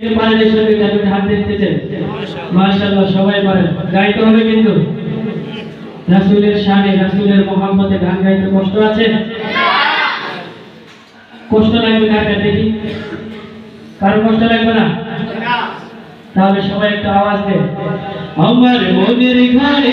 পারেন সঙ্গে যাদের হাত দেখতেছেন মাশাআল্লাহ, সবাই পারেন। গাইতে হবে কিন্তু। রাসূলের শানে, রাসূলের মোহাম্মদে গান গাইতে কষ্ট আছে? কষ্ট লাগবে কার কার দেখি? কারও কষ্ট লাগবে না? তাহলে সবাই একটু আওয়াজ দেন। আমার মনের ঘরে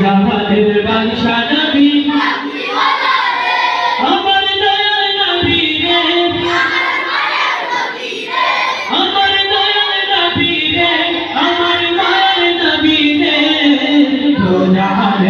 জাহানের বাদশা নবী আমার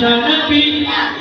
দেখা দিয়ে দো জাহানের বাদশা নবী